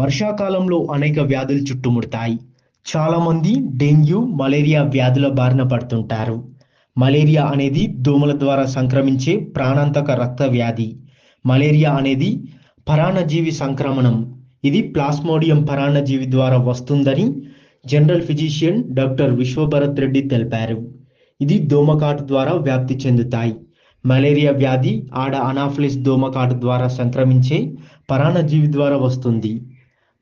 వర్షాకాలంలో అనేక వ్యాధులు చుట్టుముడతాయి. చాలామంది డెంగ్యూ మలేరియా వ్యాధుల బారిన పడుతుంటారు. మలేరియా అనేది దోమల ద్వారా సంక్రమించే ప్రాణాంతక రక్త వ్యాధి. మలేరియా అనేది పరాణజీవి సంక్రమణం. ఇది ప్లాస్మోడియం పరాణజీవి ద్వారా వస్తుందని general physician doctor Vishwabharat Reddy తెలిపారు. ఇది దోమకాటు ద్వారా వ్యాప్తి చెందుతాయి. మలేరియా వ్యాధి ఆడ అనాఫ్లిస్ దోమకాటు ద్వారా సంక్రమించే పరాణజీవి ద్వారా వస్తుంది.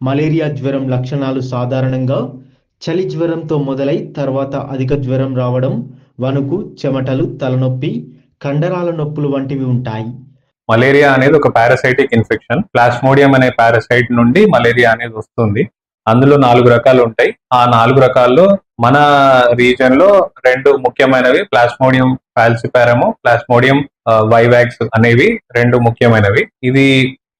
మలేరియా జ్వరం లక్షణాలు సాధారణంగా చలి జ్వరంతో మొదలై తర్వాత అధిక జ్వరం రావడం వణుకు చెమటలు తలనొప్పి కండరాల నొప్పులు వంటివి ఉంటాయి. మలేరియా అనేది ఒక పారాసైటిక్ ఇన్ఫెక్షన్. ప్లాస్మోడియం అనే పారాసైట్ నుండి మలేరియా అనేది వస్తుంది. అందులో నాలుగు రకాలు ఉంటాయి. ఆ నాలుగు రకాల్లో మన రీజన్లో రెండు ముఖ్యమైనవి ప్లాస్మోడియం ఫాల్సిపారము ప్లాస్మోడియం వైవాక్స్ అనేవి రెండు ముఖ్యమైనవి. ఇది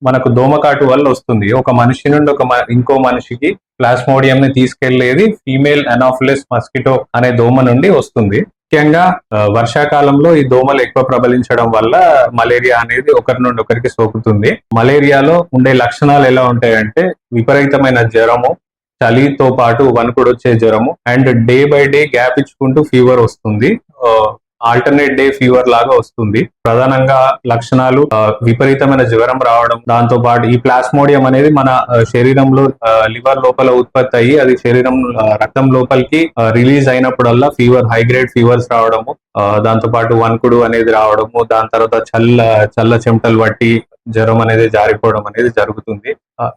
మనకు దోమకాటు వల్ల వస్తుంది. ఒక మనిషి నుండి ఒక మ- ఇంకో మనిషికి ప్లాస్మోడియం ని తీసుకెళ్ళేది ఫీమేల్ అనాఫిలిస్ మస్కిటో అనే దోమ నుండి వస్తుంది. ముఖ్యంగా వర్షాకాలంలో ఈ దోమలు ఎక్కువ ప్రబలించడం వల్ల మలేరియా అనేది ఒకరి నుండి ఒకరికి సోకుతుంది. మలేరియాలో ఉండే లక్షణాలు ఎలా ఉంటాయంటే విపరీతమైన జ్వరము చలితో పాటు వణుకుడు వచ్చే జ్వరము and day by day gap ఇచ్చుకుంటూ ఫీవర్ వస్తుంది. ఆల్టర్నేట్ డే ఫీవర్ లాగా వస్తుంది. ప్రధానంగా లక్షణాలు విపరీతమైన జ్వరం రావడం దాంతో పాటు ఈ ప్లాస్మోడియం అనేది మన శరీరంలో లివర్ లోపల ఉత్పత్తి అయ్యి అది శరీరం రక్తం లోపలికి రిలీజ్ అయినప్పుడల్లా ఫీవర్ హైగ్రేడ్ ఫీవర్స్ రావడము దాంతో పాటు వణుకుడు అనేది రావడము దాని తర్వాత చల్ల చల్ల చెమటలు పట్టి జ్వరం అనేది జారిపోవడం అనేది జరుగుతుంది.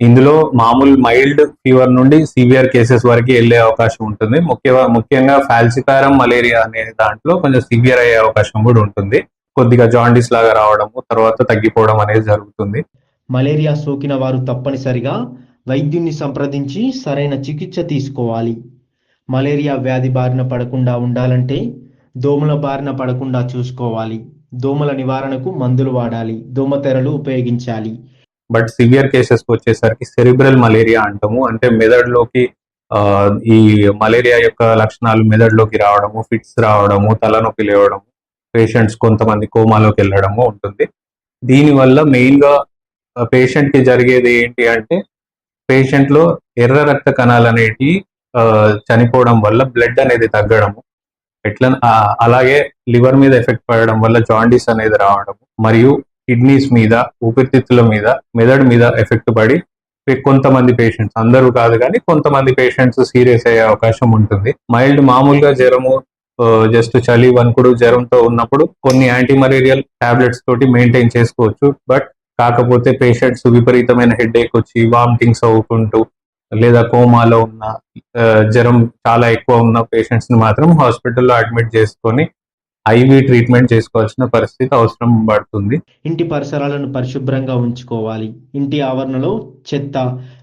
ఇందులో మామూలు మైల్డ్ ఫీవర్ నుండి సివియర్ కేసెస్ వరకు వెళ్ళే అవకాశం ఉంటుంది. ముఖ్య ముఖ్యంగా ఫాల్సిపారం మలేరియా అనే దాంట్లో కొంచెం సివియర్ అయ్యే అవకాశం కూడా ఉంటుంది. కొద్దిగా జాండీస్ లాగా రావడము తర్వాత తగ్గిపోవడం అనేది జరుగుతుంది. మలేరియా సోకిన వారు తప్పనిసరిగా వైద్యున్ని సంప్రదించి సరైన చికిత్స తీసుకోవాలి. మలేరియా వ్యాధి బారిన పడకుండా ఉండాలంటే దోమల బారిన పడకుండా చూసుకోవాలి. దోమల నివారణకు మందులు వాడాలి. దోమతెరలు ఉపయోగించాలి. బట్ సివియర్ కేసెస్ వచ్చేసరికి సెరిబ్రల్ మలేరియా అంటాము. అంటే మెదడులోకి ఈ మలేరియా యొక్క లక్షణాలు మెదడులోకి రావడము ఫిట్స్ రావడము తలనొప్పి లేవడము పేషెంట్స్ కొంతమంది కోమాలోకి వెళ్ళడము ఉంటుంది. దీనివల్ల మెయిన్గా పేషెంట్కి జరిగేది ఏంటి అంటే పేషెంట్లో ఎర్ర రక్త కణాలు అనేటివి చనిపోవడం వల్ల బ్లడ్ అనేది తగ్గడము. ఎట్లా అలాగే లివర్ మీద ఎఫెక్ట్ పడడం వల్ల జాండీస్ అనేది రావడం మరియు కిడ్నీస్ మీద ఊపిరితిత్తుల మీద మెదడు మీద ఎఫెక్ట్ పడి కొంతమంది పేషెంట్స్ అందరూ కాదు కానీ కొంతమంది పేషెంట్స్ సీరియస్ అయ్యే అవకాశం ఉంటుంది. మైల్డ్ మామూలుగా జ్వరము జస్ట్ చలి వణుకుడు జ్వరంతో ఉన్నప్పుడు కొన్ని యాంటీ మలేరియల్ టాబ్లెట్స్ తోటి మెయింటైన్ చేసుకోవచ్చు. బట్ కాకపోతే పేషెంట్స్ విపరీతమైన హెడ్ఏక్ వచ్చి వామిటింగ్స్ అవ్వుకుంటూ లేదా కోమాలో ఉన్న జ్వరం చాలా ఎక్కువ ఉన్న పేషెంట్స్ని మాత్రం హాస్పిటల్లో అడ్మిట్ చేసుకొని ఐవి ట్రీట్మెంట్ చేసుకోవాల్సిన పరిస్థితి అవసరం పడుతుంది. ఇంటి పరిసరాలను పరిశుభ్రంగా ఉంచుకోవాలి. ఇంటి ఆవరణలో చెత్త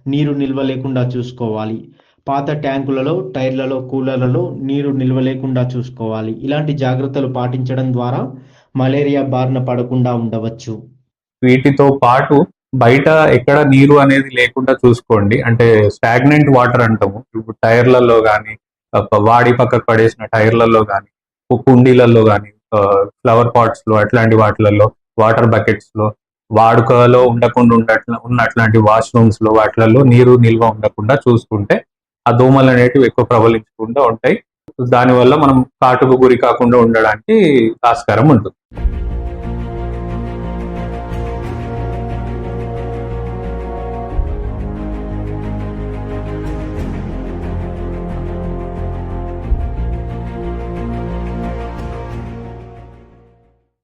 నీరు నిల్వ లేకుండా చూసుకోవాలి. పాత ట్యాంకులలో టైర్లలో కూలర్లలో నీరు నిల్వ లేకుండా చూసుకోవాలి. ఇలాంటి జాగ్రత్తలు పాటించడం ద్వారా మలేరియా బారిన పడకుండా ఉండవచ్చు. వీటితో పాటు బయట ఎక్కడ నీరు అనేది లేకుండా చూసుకోండి. అంటే స్టాగ్నెంట్ వాటర్ అంటాము. ఇప్పుడు టైర్లలో కానీ వాడి పక్కకు పడేసిన టైర్లలో కానీ కుండీలలో కానీ ఫ్లవర్ పాట్స్లో అట్లాంటి వాటిలలో వాటర్ బకెట్స్లో వాడుకలో ఉండకుండా ఉండట్ల ఉన్న అట్లాంటి వాష్రూమ్స్లో వాటిలలో నీరు నిల్వ ఉండకుండా చూసుకుంటే ఆ దోమలు అనేటివి ఎక్కువ ప్రబలించకుండా ఉంటాయి. దానివల్ల మనం కాటుకు గురి కాకుండా ఉండడానికి ఆస్కారం ఉంటుంది.